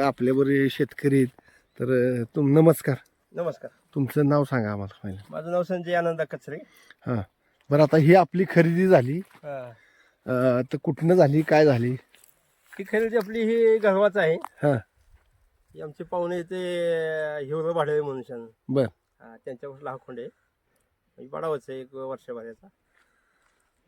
आपल्याबरोबर शेतकरी आहेत. तर तुम नमस्कार. नमस्कार. तुमचं नाव सांगा आम्हाला पहिलं. माझं नाव संजय आनंद कचरे. हां. बरं आता ही आपली खरेदी झाली. हा. अं, तर कुठनं झाली? काय झाली? ही खरेदी आपली ही गव्हाच आहे. हां. ही आमचे पाहुणे ते हिवरं भाडवे म्हणून बर. त्यांच्यावर लहा खोंड आहे. म्हणजे बडावच आहे एक वर्षभराचा.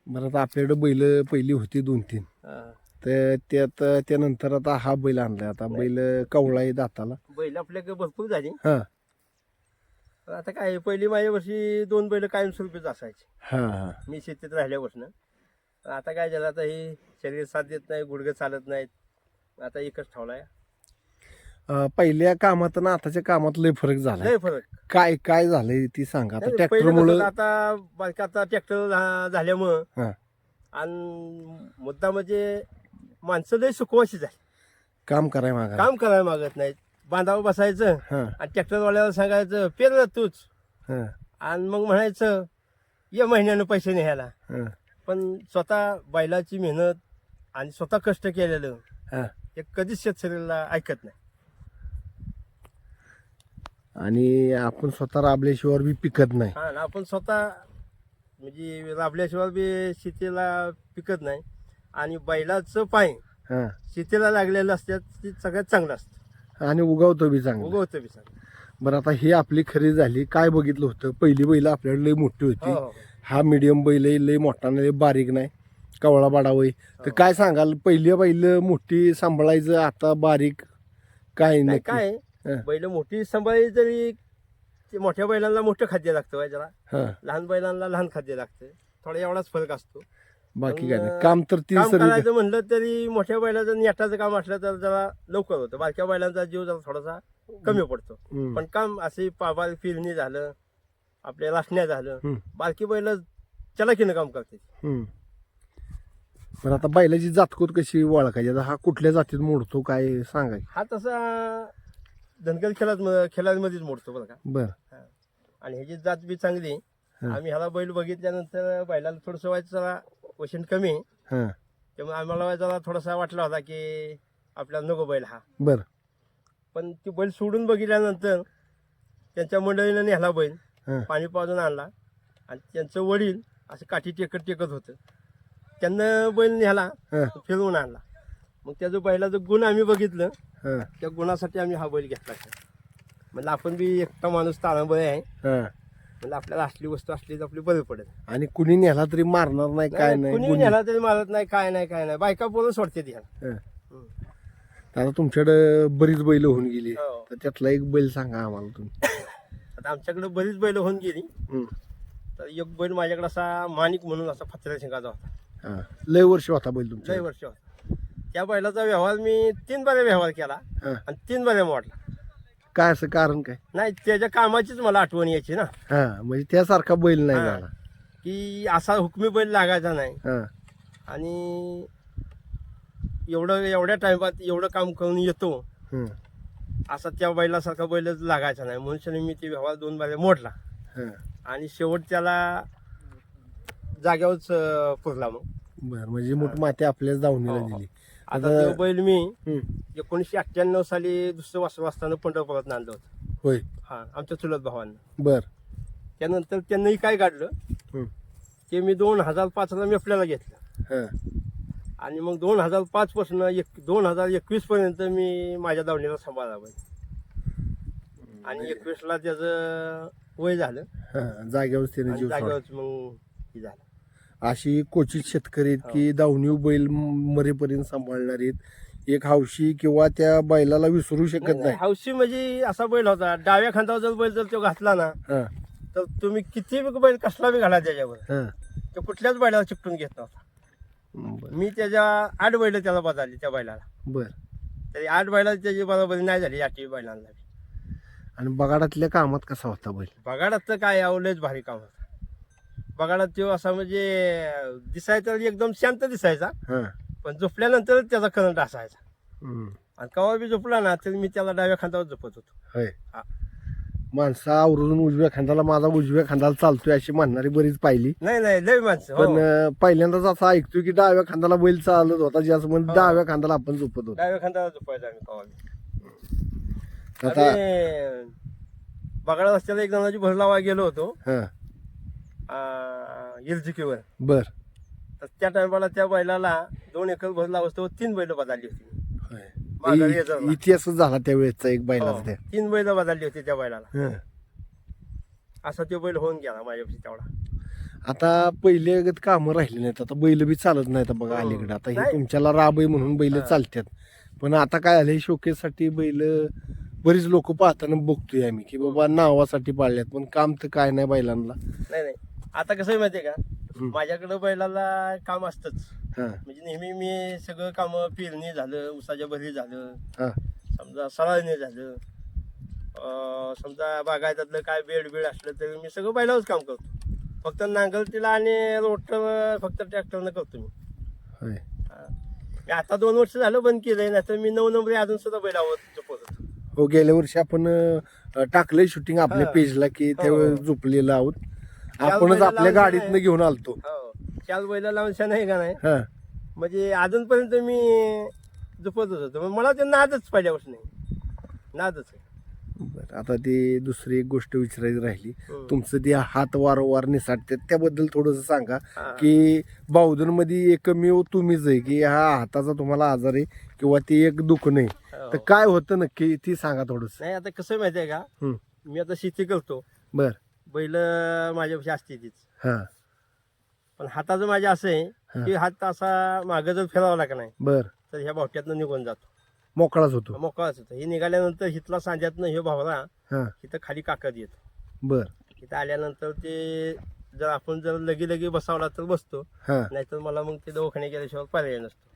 बरं आता आपल्याकडे बैल पहिली होती दोन तीन हा. तर त्यात त्यानंतर आता हा बैल आणलाय. आता बैल कवळा आहे दाताला. बैल आपल्याकडे भरपूर झाली. हां. पण आता काय पहिली माझ्या वर्षी दोन बैल कायमस्वरूपीच असायचे. हां हां. मी शेतीत राहिल्यापासून. पण आता काय झालं आता ही शरीर साथ देत नाही गुडघे चालत नाहीत. आता एकच ठेवलाय अं, पहिल्या कामात आणि आताच्या कामात लय फरक झाला लय फरक. काय काय झालंय ती सांगा. आता नाही, ट्रॅक्टर पहिलं मुळे आता आता ट्रॅक्टर झाल्यामुळं हां. आणि मुद्दा म्हणजे माणसं लय सुखवाशी झाली. काम कराय मागा. काम करायला मागत नाहीत. बांधावर बसायचं हां. आणि ट्रॅक्टरवाल्याला सांगायचं पेरलं तूच. हां. आणि मग म्हणायचं ये महिन्यानं पैसे न्यायला. हां. पण स्वतः बैलाची मेहनत आणि स्वतः कष्ट केलेलं हां. हे कधीच शेतकऱ्याला ऐकत नाही. आणि आपण स्वतः राबल्याशिवाय बी पिकत नाही. हा आणि आपण स्वतः म्हणजे राबल्याशिवाय बी शेतीला पिकत नाही. आणि बैलाचं पाय हां. शेतीला लागलेलं असतात ते सगळ्यात चांगलं असतं. आणि उगवतो बी चांगलं. उगवतं बी चांगलं. बरं आता ही आपली खरेदी झाली. काय बघितलं होतं? पहिली बैल आपल्याकडे लय मोठी होती. हो, हो. हा. मिडियम बैल आहे लय मोठा नाही लय बारीक नाही. कवळा बाडावय तर काय सांगाल? पहिली बैल मोठी सांभाळायचं आता बारीक काय नाही नक्की? काय? हं. बैल मोठी सांभाळली तरी ते मोठ्या बैलांना मोठं खाद्य लागतं जरा. हां. लहान बैलांना लहान खाद्य लागतं. थोडा एवढाच फरक असतो. बाकी काय नाही. काम तर ती काम सर्व करायचं म्हणलं तरी मोठ्या बैलाचं नेटाचं काम असलं तर जरा लवकर होतं. बारक्या बैलांचा जीव जरा थोडासा कमी पडतो. हम्म. पण काम असे पाबाल फिरणी झालं आपल्या रासण्या झालं हम्म. बारकी बैल चलाकीनं काम करते हम्म. पण आता बैलाची जातकोत कशी ओळखायची? आता हा कुठल्या जातीत मोडतो काय सांगाय? हा तसा धनगर खेळात खेळांमध्येच मोडतो बरं का. बर. आणि ह्याची जात बी चांगली. हं. आम्ही ह्याला बैल बघितल्यानंतर बैलाला थोडंसं व्हायचं जरा वशन कमी आहे. हां. त्यामुळे आम्हाला जरा थोडासा वाटला होता की आपल्याला नको बैल हा. बर. पण ती बैल सोडून बघितल्यानंतर त्यांच्या मंडळीनं नेला बैल हां. पाणी पाजून आणला. आणि त्यांचं वडील असं काठी टेकत टेकत होतं. त्यांना बैल नेला हां. फिरवून आणला. मग त्याचं बैलाचं गुण आम्ही बघितलं हां. त्या गुणासाठी आम्ही हा बैल घेतला. म्हणजे आपण बी एकटा माणूस ताळंबळ आहे. हां. म्हणजे आपल्याला असली वस्तू असली तर आपली बरं पडेल आणि कुणी नेला तरी मारणार नाही काय नाही कुणी गुन्हे- नेला तरी मारत नाही काय नाही काय नाही बायका बोलून सोडते ती ह्याला. हां. आता तुमच्याकडे बरीच बैल होऊन गेली हो. तर त्यातला एक बैल सांगा आम्हाला तुम्ही आता आमच्याकडे बरीच बैल होऊन गेली हं. तर एक बैल माझ्याकडे असा माणिक म्हणून असा फत्र्या शिंगाचा होता हां. लय वर्ष होता बैल लय तुमच्या वर्ष होता त्या बैलाचा व्यवहार मी तीन बाऱ्या व्यवहार केला हां. आणि तीन बाऱ्या मोडला काय असं कारण काय नाही त्याच्या कामाचीच मला आठवण यायची ना हा म्हणजे त्यासारखा बैल नाही हां. झाला की असा हुकमी बैल लागायचा नाही हां. आणि एवढं एवढ्या टाइमात एवढं काम करून येतो. असा त्या बैलासारखा बैलच लागायचा नाही म्हणून मी ते व्यवहार दोन बाऱ्या मोडला हां. आणि शेवट त्याला जाग्यावरच अं, पुरला मग बर म्हणजे मोठ माती आपल्याच दावणीला हो, हो. दिली आता तो बैल मी. एकोणीसशे अठ्ठ्याण्णव साली दुसरं वासरू असताना पंढरपुरात आणलं होतं होय हा आमच्या चुलत भावांना बर त्यानंतर त्यांनी काय काढलं. ते मी दोन हजार पाचला मेफल्याला घेतलं हां. आणि मग दोन हजार पाच पासून एक दोन हजार एकवीस पर्यंत मी माझ्या दावणीला सांभाळला बैल आणि एकवीसला त्याचं वय झालं. जागेवर. जागेवरच मग हे झालं अशी क्वचित शेतकरी आहेत की दावणी बैल म- मरेपर्यंत सांभाळणार आहेत. एक हौशी किंवा त्या बैलाला विसरू शकत नाही. हौशी म्हणजे असा बैल होता डाव्या खांदावर जर बैल जर तो घातला ना हां. तर तुम्ही किती बी बैल कसला बी घाला त्याच्यावर. हां. तो कुठल्याच बैलाला चिकटून घेत नव्हता. बर. मी त्याच्या आठ बैल त्याला बदलली त्या बैलाला. बर. तरी आठ बैला त्याची बरोबरी नाही झाली आठवी बैलांना आणि बगाडातल्या कामात कसा होता बैल? बगाडात तर काय आवलेच भारी काम होतं. बगाडात तो असा म्हणजे दिसायचा एकदम शांत दिसायचा हां. पण झोपल्यानंतर त्याचा करंट असायचा. आणि केव्हा बी झोपला ना तर मी त्याला डाव्या खांदावर झोपत होतो हा. माणसं आवरून उजव्या खांद्याला माझा उजव्या खांद्याला चालतोय अशी म्हणणारी बरीच पाहिली नाही नाही लय माणसं हो. पण पहिल्यांदाच असं ऐकतोय की डाव्या खांद्याला बैल चालत होता ज्याचं म्हणजे हो. डाव्या खांद्याला आपण झोपत होतो डाव्या खांदावर झोपायचं आम्ही केव्हा बी आता आम्ही बगाडा रस्त्याला एक जणांची भर लावा गेलो होतो हा एलजीकीवर बर तर त्या टायमाला त्या बैलाला दोन एकर भर लावतो तीन बैल बदलली होती होय. माघारी इ- येतो. इतिहासच झाला एक हो, बैलाचा त्या तीन बैल बदलली होती त्या बैलाला हं. असा तो बैल होऊन गेला माझ्यापाशी तेवढा आता पहिले गत कामं राहिली नाहीत आता बैल बी चालत नाहीत बघा हो. अलीकडे आता हे नाही. तुमच्याला राब आहे म्हणून बैल हा. चालतात पण आता काय झालं शोकेसाठी बैल बरीच लोक पाहताना बघतोय आम्ही की बाबा नावासाठी पाळल्यात पण काम तर काय नाही बैलांना नाही नाही आता कसं आहे माहितीये का? हं. माझ्याकडे बैलाला काम असतंच. हा. म्हणजे नेहमी मी सगळं काम पेरणी झालं उसाच्या भरी झालं. हा. समजा सळाणी झालं. समजा बागायतातलं काय बेड बीड असलं तरी मी सगळं बैलावरच काम करतो. फक्त नांगरतीला आणि रोट फक्त ट्रॅक्टरनं करतो मी. हा. आता दोन वर्ष झालं बंद केलंय नाही तर मी नऊ नंबरी अजून सुद्धा बैलावर हो गेल्या वर्षी आपण टाकलंय शूटिंग आपल्या हा. पेजला की त्यावेळेस हो. झोपलेलं आहोत. आपणच आपल्या गाडीतनं. घेऊन आलतो. हो. चार बैला लावून शा नाही का नाही? हा. म्हणजे अजूनपर्यंत मी झोपतच होतो. मग मला ते नादच पहिल्यापासून नाही. नादच. आहे बरं आता ती दुसरी एक गोष्ट विचारायची राहिली. हं. तुमचं ते हात वारंवार निसाटतात त्याबद्दल थोडंसं सांगा. हा. की बावधनमध्ये एकमेव तुम्हीच आहे की हा हाताचा तुम्हाला आजार आहे किंवा ते एक दुखणं आहे हो. तर काय होतं नक्की ती सांगा थोडस. नाही आता कसं आहे माहितीये का मी आता शेती करतो. बर. बैल माझ्यापाशी असते तीच. हा. पण हाताचं माझ्या असं आहे. की हात असा मागं जर फिरावला का नाही बर. तर ह्या भावट्यातनं निघून जातो. मोकळाच होतो. मोकळाच होतो. हे निघाल्यानंतर हिथला सांज्यातनं हे भावरा हा. इथं खाली काकद येतो. बर. इथं आल्यानंतर ते जर आपण जर लगी लगी बसावला तर बसतो. हा. नाहीतर मला मग ते दवाखाने गेल्याशिवाय पर्याय नसतो.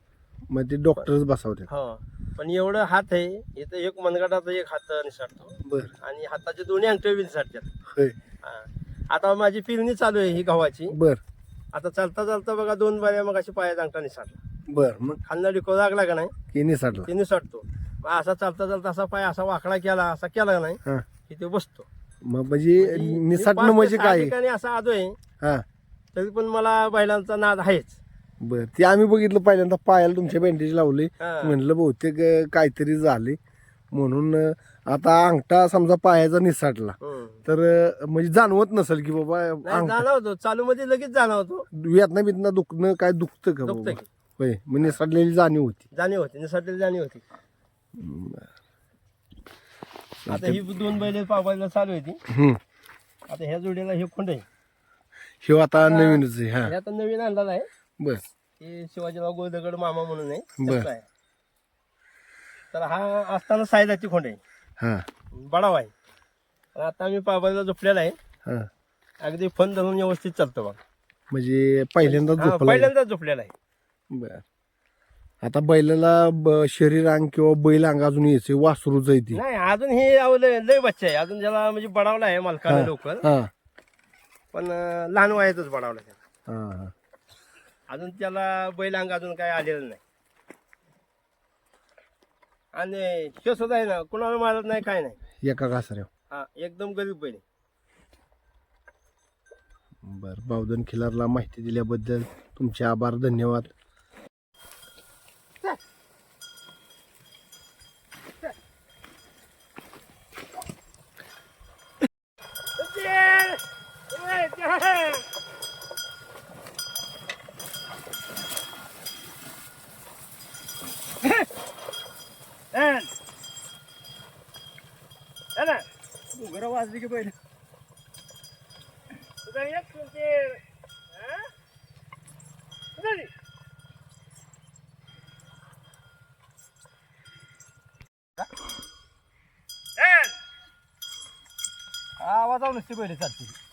मग ते डॉक्टरच बसावते हो. पण एवढं हात आहे इथं एक मनगटाचा एक हात निसटतो. बर. आणि हाताचे दोन्ही अंगठे होय. हा. आता माझी पेरणी चालू आहे ही गव्हाची. बर. आता चालता चालता बघा दोन बाऱ्या मग अशी पायात अंगठा निसटला बर मग? खालना डिको लागला का नाही? की निसाटला. ते निसटतो. मग असा चालता चालता असा पाय असा वाकडा केला असा केला का नाही हा. की ते बसतो. मग म्हणजे मी निसाटणं पाच ते म्हणजे सहा काय? ठिकाणी असा आलोय हा. तरी पण मला बैलांचा नाद आहेच. बर ते आम्ही बघितलं पहिल्यांदा पायाला तुमच्या बँडेज लावले. हा. म्हणलं बहुतेक अं, काहीतरी झाले. म्हणून आता अंगठा समजा पायाचा निसाटला. तर म्हणजे जाणवत नसेल की बाबा अंगठा जाणवतो. चालू मध्ये लगेच जाणवतो. वेदना बितना दुखणं काय दुखतं का दुखतं बाबा? की. होय मग निसाटलेली जाणीव होती. जाणीव होती निसटलेली जाणीव होती. आता ही दोन बैल पावायला चालू आहे ती. हम्म. आता ह्या जोडीला हे खोंड आहे? हे आता नवीनच आहे हा. हे आता नवीन आणलेला आहे. बर. हे शिवाजीराव गोदगड मामा म्हणून आहे. बर. त्याचा आहे. तर हा असताना सायदाची खोंड. आहे हा. बडाव आहे. आता आम्ही पाबायला झोपलेला आहे. हा. अगदी फन धरून व्यवस्थित चालतो बघ. म्हणजे पहिल्यांदा हा, झोपला पहिल्यांदाच झोपलेला आहे. बर. आता बैलाला ब- शरीर अंग किंवा बैल अंग अजून यायचे वासरूच आहे ती. नाही अजून हे अहो लय लय बच्चा आहे. अजून त्याला म्हणजे बडावला आहे मालकाने हा. लवकर. हा. पण अं, लहान वयातच बडावला त्याला. हा हा. अजून त्याला बैल अंग अजून काय आलेलं नाही. आणि हे सुद्धा आहे ना कुणाला मारत नाही काय नाही एका कासऱ्या हा एकदम गरीब आहे. बर बावधन खिलारला माहिती दिल्याबद्दल तुमचे आभार धन्यवाद घरं वाजली की पहिले आवाज नुसती पहिले चालते येताय तुझ्या बैलाचा ओहो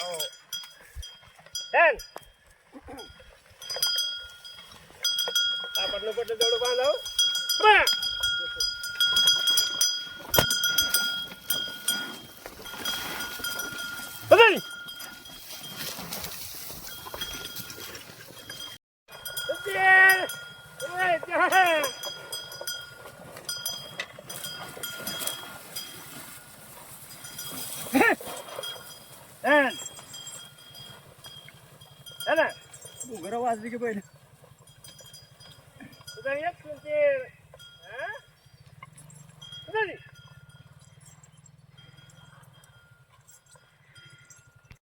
हो डन आपण पटलं तेवढं बांधाव बा পাঁচ বিঘে পড়ে